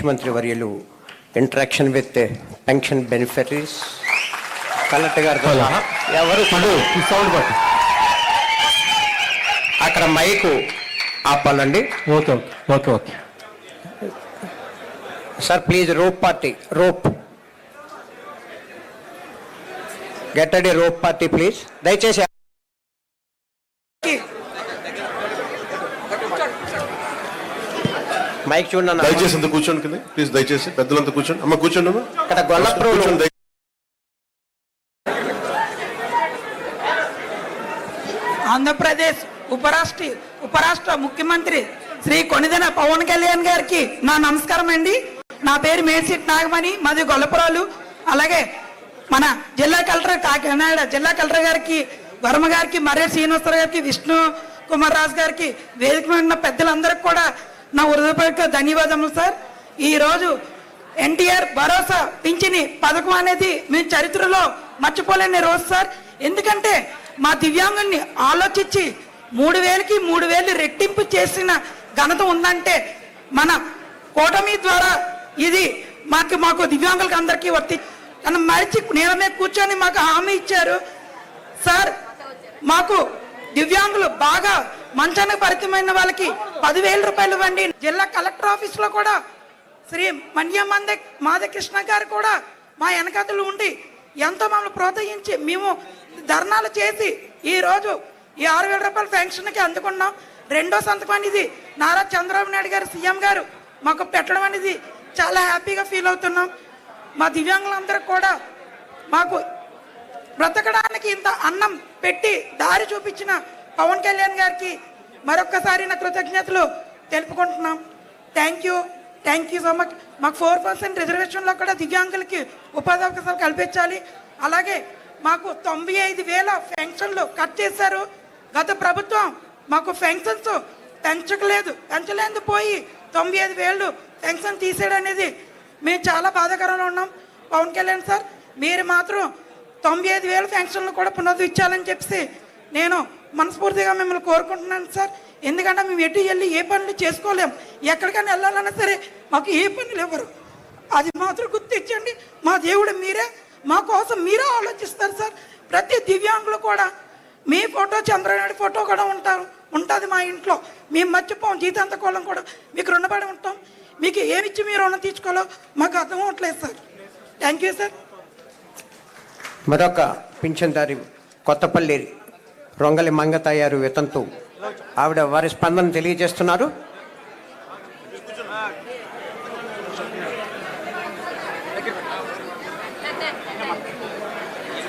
ముఖ్యమంత్రి వర్యులు interaction with pension beneficiaries collector గారితో ఎవరు? సౌండ్ అక్కడ mic ఆపాలండి. Okay okay okay okay. Sir please rope party rope. Get అడి రోప్ పార్టీ ప్లీజ్. దయచేసి మైక్ చూడండి. దయచేసి అంత కూర్చోండి కింద. ప్లీజ్ దయచేసి పెద్దలంతా కూర్చోండి. అమ్మ కూర్చోండి గొల్లప్రోలు ఆంధ్రప్రదేశ్ ఉపరాష్ట్ర ఉపరాష్ట్ర ముఖ్యమంత్రి శ్రీ కొనిదెన పవన్ కళ్యాణ్ గారికి నా నమస్కారం అండి. నా పేరు మేడ్సిట్ నాగమణి మాది గొల్లపురాలు. అలాగే మన జిల్లా కలెక్టర్ కాకినాడ జిల్లా కలెక్టర్ గారికి వర్మ గారికి మర్రెడ్డి శ్రీనివాసరావు గారికి విష్ణు కుమార్ రాజు గారికి వేదిక పెద్దలందరికీ కూడా నా హృదయపూర్వక ధన్యవాదములు సార్. ఈరోజు ఎన్టీఆర్ భరోసా పింఛని పథకం అనేది మీ చరిత్రలో మర్చిపోలేని రోజు సార్. ఎందుకంటే మా దివ్యాంగుల్ని ఆలోచించి మూడు వేలకి మూడు వేలు రెట్టింపు చేసిన ఘనత ఉందంటే మన కూటమి ద్వారా ఇది మాకు మాకు దివ్యాంగులకు అందరికీ వర్తి. నన్ను మరిచి నేలమే మీద కూర్చొని మాకు హామీ ఇచ్చారు. సార్ మాకు దివ్యాంగులు బాగా మంచానికి పరితమైన వాళ్ళకి పదివేల రూపాయలు ఇవ్వండి. జిల్లా కలెక్టర్ ఆఫీస్లో కూడా శ్రీ మన్య మాధకృష్ణ గారు కూడా మా వెనకతలు ఉండి ఎంతో మమ్మల్ని ప్రోత్సహించి మేము ధర్నాలు చేసి ఈ రోజు ఈ ఆరు వేల రూపాయల పెన్షన్కి అందుకున్నాం. రెండో సంతకం అనేది నారా చంద్రబాబు నాయుడు గారు సీఎం గారు మాకు పెట్టడం అనేది చాలా హ్యాపీగా ఫీల్ అవుతున్నాం. మా దివ్యాంగులందరూ కూడా మాకు బ్రతకడానికి ఇంత అన్నం పెట్టి దారి చూపించిన పవన్ కళ్యాణ్ గారికి మరొక్కసారి నా కృతజ్ఞతలు తెలుపుకుంటున్నాం. Thank you thank you so much మాకు ఫోర్ పర్సెంట్ రిజర్వేషన్లో కూడా దివ్యాంగులకి ఉపాధి అవకాశాలు కల్పించాలి. అలాగే మాకు తొంభై ఐదు వేల పెన్షన్లు కట్ చేశారు. గత ప్రభుత్వం మాకు పెన్షన్స్ పెంచకలేదు. పెంచలేదు పోయి తొంభై ఐదు వేలు పెన్షన్ తీసేయడం అనేది మేము చాలా బాధాకరంలో ఉన్నాం. పవన్ కళ్యాణ్ సార్ మీరు మాత్రం తొంభై ఐదు వేల పెన్షన్లు కూడా పునరుద్ధరించాలని చెప్పేసి నేను మనస్ఫూర్తిగా మిమ్మల్ని కోరుకుంటున్నాను సార్ ఎందుకంటే మేము ఎటు వెళ్ళి ఏ పనులు చేసుకోలేం. ఎక్కడికైనా వెళ్ళాలన్నా సరే మాకు ఏ పనులు ఇవ్వరు. అది మాత్రం గుర్తించండి. మా దేవుడు మీరే. మా కోసం మీరే ఆలోచిస్తారు సార్ ప్రతి దివ్యాంగులు కూడా మీ ఫోటో చంద్రనాయుడు ఫోటో కూడా ఉంటారు. ఉంటుంది మా ఇంట్లో. మేము మర్చిపోం. జీతాంతకోళం కూడా మీకు రుణపడి ఉంటాం. మీకు ఏమిచ్చి మీరు రుణం తీసుకోవాలో మాకు అర్థం అవ్వట్లేదు సార్ థ్యాంక్ యూ సార్ మరొక పింఛన్దారి కొత్తపల్లి రొంగలి మంగతయ్యారు వితంతు. ఆవిడ వారి స్పందన తెలియజేస్తున్నారు.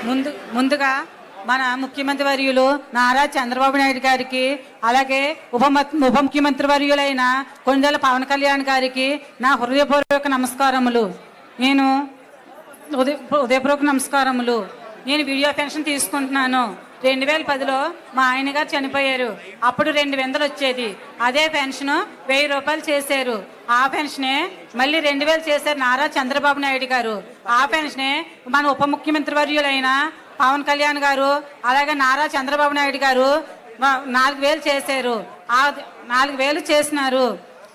ముందు ముందుగా మన ముఖ్యమంత్రి వర్యులు నారా చంద్రబాబు నాయుడు గారికి అలాగే ఉప ఉప ముఖ్యమంత్రి వర్యులైన కొండల పవన్ కళ్యాణ్ గారికి నా హృదయపూర్వక నమస్కారములు. నేను ఉదయ ఉదయపూర్వక నమస్కారములు. నేను వీడియో పెన్షన్ తీసుకుంటున్నాను. రెండు వేల పదిలో మా ఆయన గారు చనిపోయారు. అప్పుడు రెండు వందలు వచ్చేది. అదే పెన్షన్ వెయ్యి రూపాయలు చేశారు. ఆ పెన్షనే మళ్ళీ రెండు వేలు చేశారు నారా చంద్రబాబు నాయుడు గారు. ఆ పెన్షనే మన ఉప ముఖ్యమంత్రి వర్యులైన పవన్ కళ్యాణ్ గారు అలాగే నారా చంద్రబాబు నాయుడు గారు నాలుగు వేలు చేశారు. ఆ నాలుగు వేలు చేసినారు.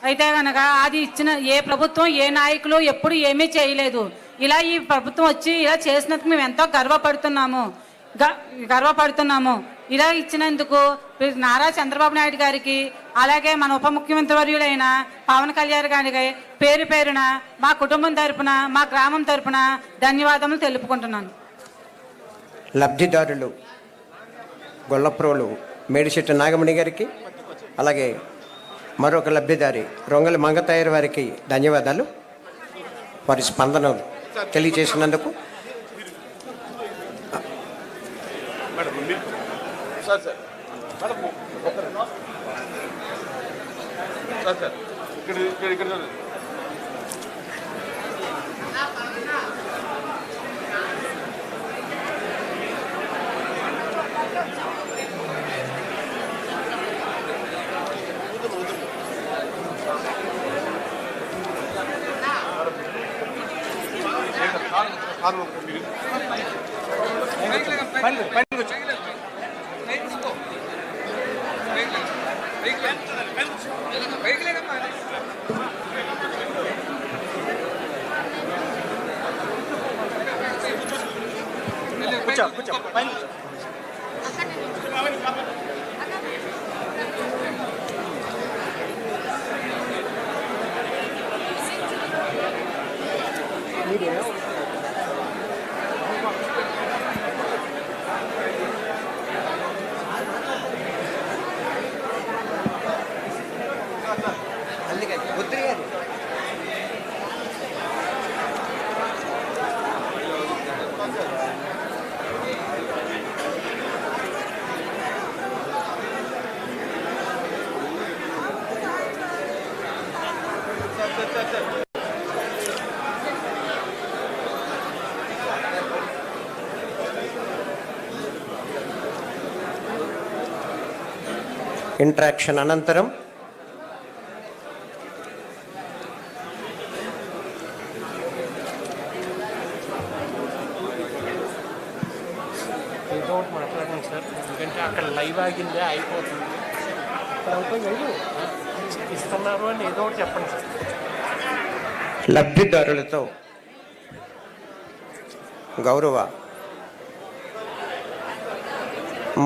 అయితే కనుక అది ఇచ్చిన ఏ ప్రభుత్వం ఏ నాయకులు ఎప్పుడు ఏమీ చేయలేదు. ఇలా ఈ ప్రభుత్వం వచ్చి ఇలా చేసినందుకు మేము ఎంతో గర్వపడుతున్నాము. గర్వపడుతున్నాము. ఇలా ఇచ్చినందుకు నారా చంద్రబాబు నాయుడు గారికి అలాగే మన ఉప ముఖ్యమంత్రి వర్యులైన పవన్ కళ్యాణ్ గారికి పేరు పేరున మా కుటుంబం తరపున మా గ్రామం తరపున ధన్యవాదములు తెలుపుకుంటున్నాను. లబ్ధిదారులు గొల్లప్రోలు మేడిశెట్టి నాగమణి గారికి అలాగే మరొక లబ్ధిదారి రొంగలి మంగతాయర్ వారికి ధన్యవాదాలు. వారి స్పందన తెలియజేసినందుకు సార్ సార్ సార్ సార్ ఇక్కడ ఇక్కడ ఇక్కడ చూడండి. కారు మీరు కూర్చో కూర్చో పైన కూర్చో. ఇంటరాక్షన్ అనంతరం అక్కడ లైవ్ ఆగిందే అయిపోతుంది. ఇస్తున్నారు అని ఏదో ఒకటి చెప్పండి సార్. లబ్ధిదారులతో గౌరవ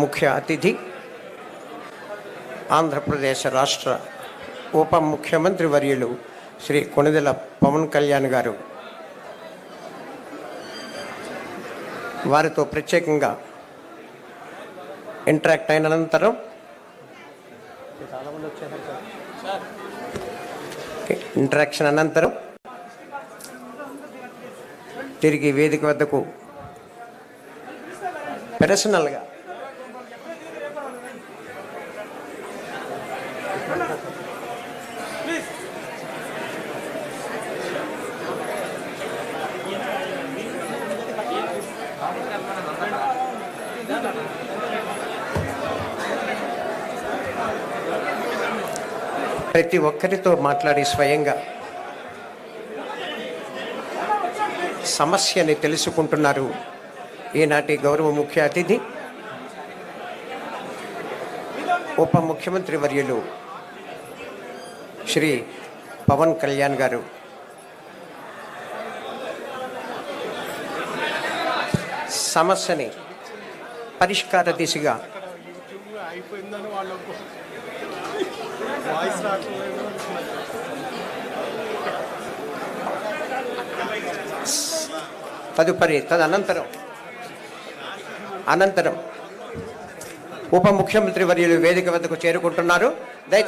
ముఖ్య అతిథి ఆంధ్రప్రదేశ్ రాష్ట్ర ఉప ముఖ్యమంత్రి వర్యులు శ్రీ కొణిదెల పవన్ కళ్యాణ్ గారు. వారితో ప్రత్యేకంగా ఇంటరాక్ట్ అయిన అనంతరం ఇంటరాక్షన్ అనంతరం తిరిగి వేదిక వద్దకు పర్సనల్గా ప్రతి ఒక్కరితో మాట్లాడి స్వయంగా సమస్యని తెలుసుకుంటున్నారు ఈనాటి గౌరవ ముఖ్య అతిథి ఉప ముఖ్యమంత్రి వర్యులు శ్రీ పవన్ కళ్యాణ్ గారు. సమస్యని పరిష్కార దిశగా అయిపోయిందని వాళ్ళు వాయిస్ రావట్లేదు. తదుపరి తదనంతరం అనంతరం ఉప ముఖ్యమంత్రి వర్యులు వేదిక వద్దకు చేరుకుంటున్నారు. దయచేసి